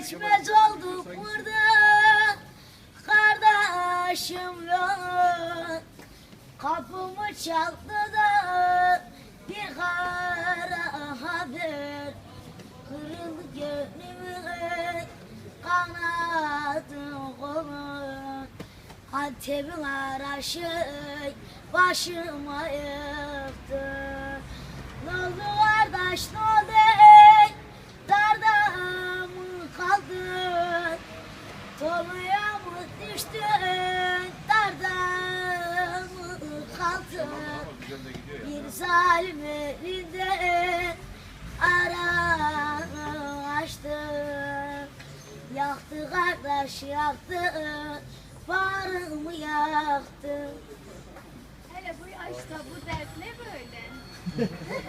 Geçmez olduk burada. Kardeşim yok. Kapımı çaldı da Bir kara haber. Kırıldı gönlümü Kanadım kolu Antep'in araşı Başıma yıktı Tolaya mı düştün Darda mı kaldın Bir zalim elinden Aranı açtı. Yaktı kardeş yaktı Bağrımı yaktı? Hele bu yaşta bu dert ne böyle?